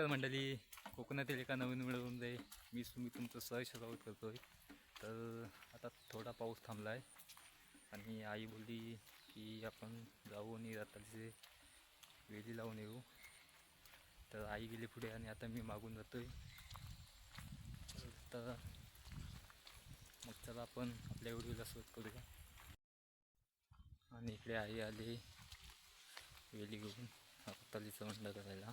नमस्कार मंडळी. कोकणातील एका नवीन मिळवून मी मी तुमचं सहज करतो आहे तर आता थोडा पाऊस थांबला आहे आणि आई बोलली की आपण जाऊ आणि रात्रीचे वेली लावून येऊ. तर आई गेली पुढे आणि आता मी मागून जातो आहे तर मग चला आपण आपल्या व्हिडिओला सुरुवात करूया. आणि इकडे आई आली. वेली घेऊन रात्रीचं म्हणलं करायला.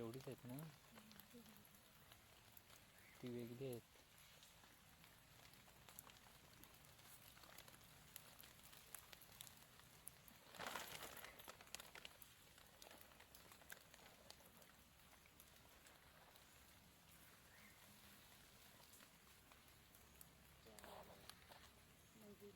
एवढीच आहेत ना? ती वेगळी आहेत. म्हणजे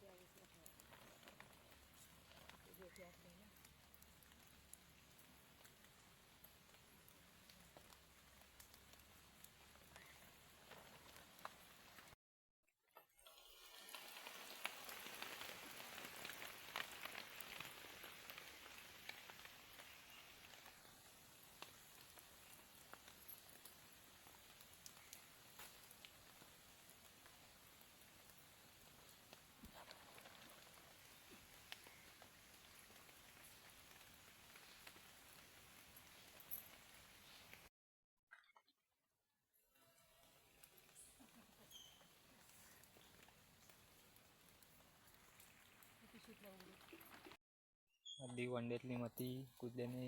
आधी वांड्यातली माती कुदल्याने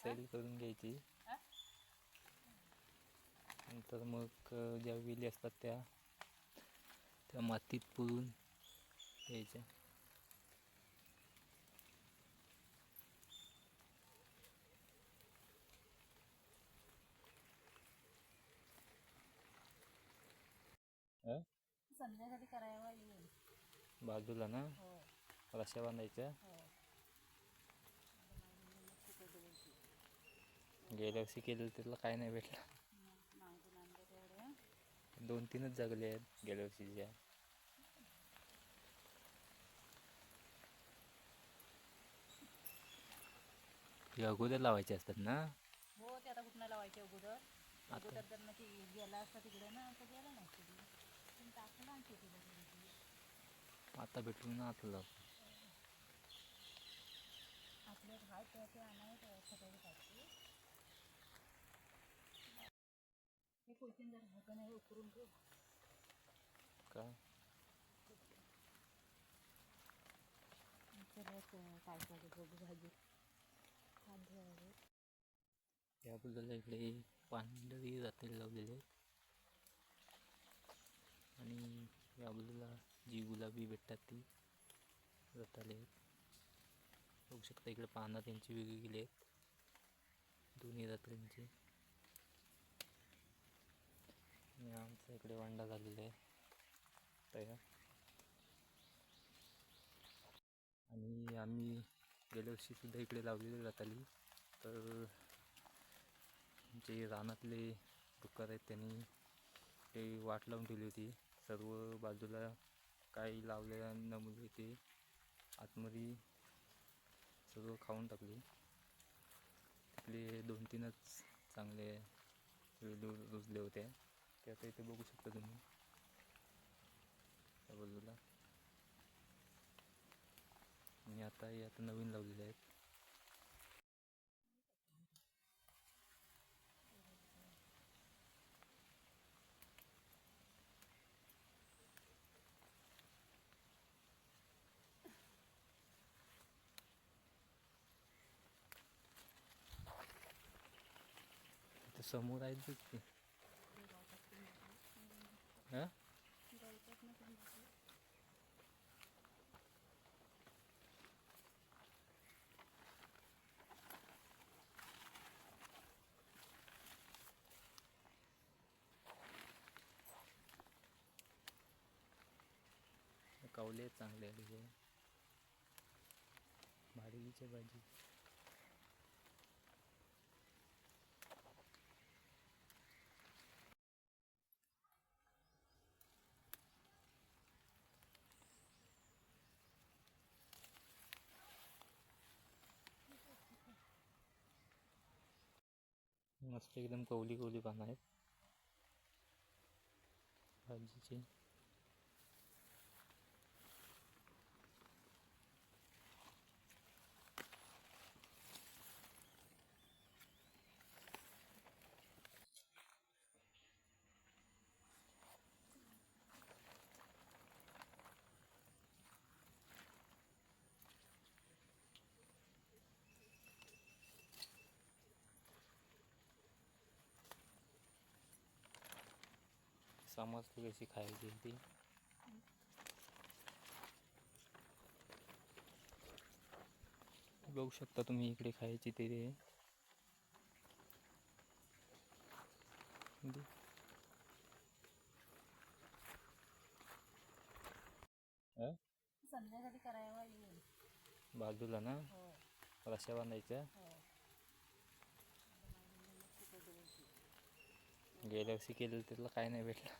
सैल करून घ्यायची. नंतर मग ज्या वेली असतात त्या त्या मातीत पुरून घ्यायच्या? संध्याकाळी करायला बाजूला ना? हो. रश्या बांधायच्या. हो गेल्या वर्षी केलं त्याला काय नाही भेटलं. दोन तीनच जगले आहेत गेल्या वर्षीच्या अगोदर लावायचे असतात ना? हो ते आता कुठनं लावायचे अगोदर? अगोदर जर ना ती गेला असता तिकडे ना आता गेला नाही. आता भेटून आतलं आता लाव आपल्या हाय ते ते आणायचं सकाळी टाकते हे कोथिंबीर उकरून काय? चला काय काय बघू भाजी. कांदे वगैरे या इकडे पांढरी रात्री लावलेली आणि या बाजूला जी गुलाबी भेटतात ती रताले बघू शकता इकडे पानं त्यांची वेगळी गेली आहेत. दोन्ही रात्रींची आमचा इकडे वांडा झालेला आहे. तयार. आणि आम्ही गेल्या वर्षीसुद्धा इकडे लावलेली रताली तर जे रानातले डुक्कर आहेत त्यांनी ते वाट लावून ठेवली होती. सर्व बाजूला काही लावलेल्या नमुले ते आतमध्ये सर्व खाऊन टाकली. तिथले दोन तीनच चांगले वेलू रुजले होते. ते आता इथे बघू शकता तुम्ही. त्या बाजूला. आणि आता हे आता नवीन लावलेले आहेत. समोर आहेत बघ ते कावले आहेत चांगले आलेले भाजी. मस्त एकदम कवली कवली पानं आहेत. भाजीची. समजते कशी खायची ती. बघू शकता तुम्ही इकडे खायची ते. बाजूला ना? हो. रश्या बांधायच्या हो केलं त्याला काय नाही भेटलं.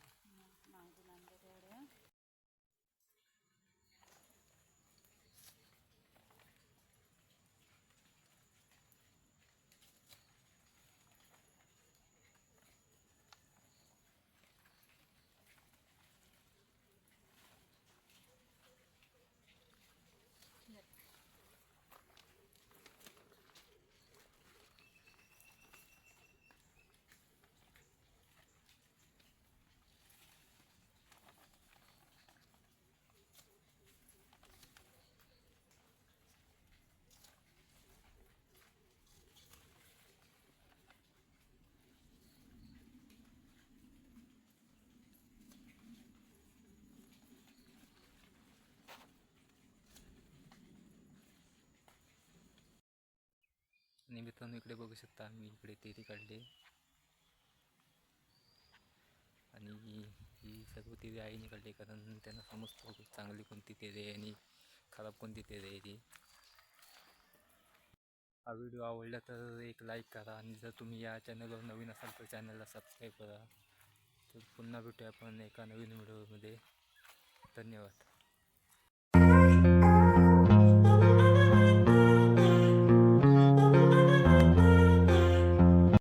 आणि मित्रांनो इकडे बघू शकता आम्ही इकडे तेरी काढले. आणि ही सर्व तेरे आईने काढले कारण त्यांना समजतो चांगली कोणती तेरे आहे आणि खराब कोणती तेरे आहे ती. हा व्हिडिओ आवडला तर एक लाईक करा आणि जर तुम्ही या चॅनलवर नवीन असाल तर चॅनलला सबस्क्राईब करा. तर पुन्हा भेटूया आपण एका नवीन व्हिडिओमध्ये. धन्यवाद.